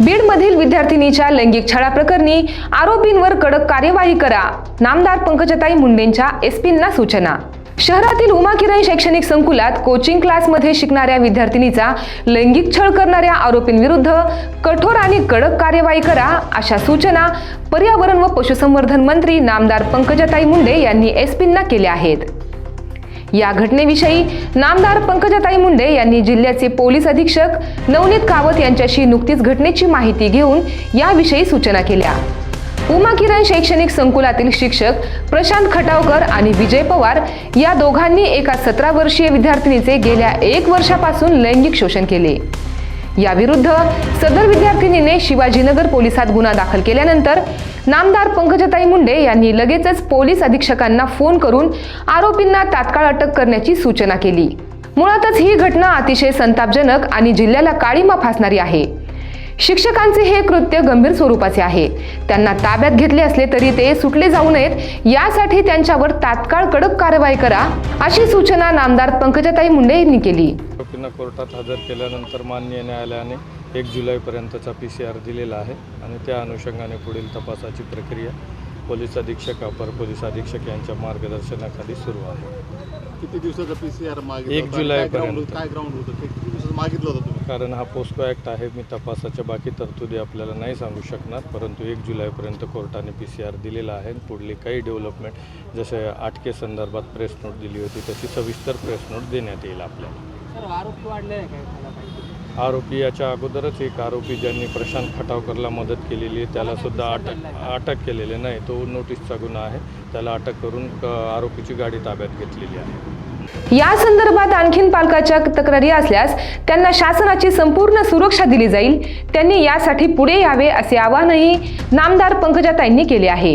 बीडमधील विद्यार्थिनीच्या लैंगिक छळा प्रकरणी आरोपींवर कडक कार्यवाही करा. नामदार पंकजताई मुंडेंच्या एसपींना सूचना. शहरातील उमा किरण शैक्षणिक संकुलात कोचिंग क्लासमध्ये शिकणाऱ्या विद्यार्थिनीचा लैंगिक छळ करणाऱ्या आरोपींविरुद्ध कठोर आणि कडक कार्यवाही करा अशा सूचना पर्यावरण व पशुसंवर्धन मंत्री नामदार पंकजाताई मुंडे यांनी एसपींना केल्या आहेत. या घटनेविषयी नामदार पंकजाताई मुंडे यांनी जिल्ह्याचे पोलीस अधीक्षक नवनीत कावत यांच्याशी नुकतीच घटनेची माहिती घेऊन याविषयी सूचना केल्या. उमा किरण शैक्षणिक संकुलातील शिक्षक प्रशांत खटावकर आणि विजय पवार या दोघांनी एका सतरा वर्षीय विद्यार्थिनीचे गेल्या एक वर्षापासून लैंगिक शोषण केले. याविरुद्ध सदर विद्यार्थिनीने शिवाजीनगर पोलिसात गुन्हा दाखल केल्यानंतर नामदार पंकजताई मुंडे यांनी लगेचच पोलीस अधीक्षकांना फोन करून आरोपींना तात्काळ अटक करण्याची सूचना केली. मुळातच ही घटना अतिशय संतापजनक आणि जिल्ह्याला काळीमा फासणारी आहे. शिक्षकांचे हे कृत्य गंभीर स्वरूपाचे आहे. त्यांना ताब्यात घेतले असले तरी ते सुटले जाऊ नयेत. यासाठी त्यांच्यावर तात्काळ कडक कारवाई करा अशी सूचना नामदार पंकजताई मुंडे यांनी केली. आरोपींना कोर्टात हजर केल्यानंतर माननीय न्यायालयाने एक जुलैपर्यंतचा पी सी आर दिलेला आहे आणि त्या अनुषंगाने पुढील तपासाची प्रक्रिया पोलीस अधीक्षक अपर पोलीस अधीक्षक यांच्या मार्गदर्शनाखाली सुरू आहे. किती दिवसाचा पी सी आर मागितला एक? जुलैपर्यंत. काय ग्राउंड होतं? ते किती दिवसाचं मागितलं होतं तुम्ही? कारण हा पोस्को ॲक्ट आहे मी तपासाच्या बाकी तरतुदी आपल्याला नाही सांगू शकणार परंतु एक जुलैपर्यंत कोर्टाने पी सी आर दिलेला आहे पुढली काही डेव्हलपमेंट जसे आटके संदर्भात प्रेस नोट दिली होती तशी सविस्तर प्रेस नोट देण्यात येईल आपल्याला. आरोप याच्या अगोदरच एक आरोपी ज्यांनी प्रशांत खटावकरला मदत केलेली आहे त्याला सुद्धा अटक अटक केलेले नाही तो नोटीसचा गुन्हा आहे. त्याला अटक करून आरोपीची गाडी ताब्यात घेतलेली आहे. या संदर्भात आणखीन पालकाच्या तक्रारी असल्यास त्यांना शासनाची संपूर्ण सुरक्षा दिली जाईल. त्यांनी यासाठी पुढे यावे असे आवाहनही नामदार पंकजाताईंनी केले आहे.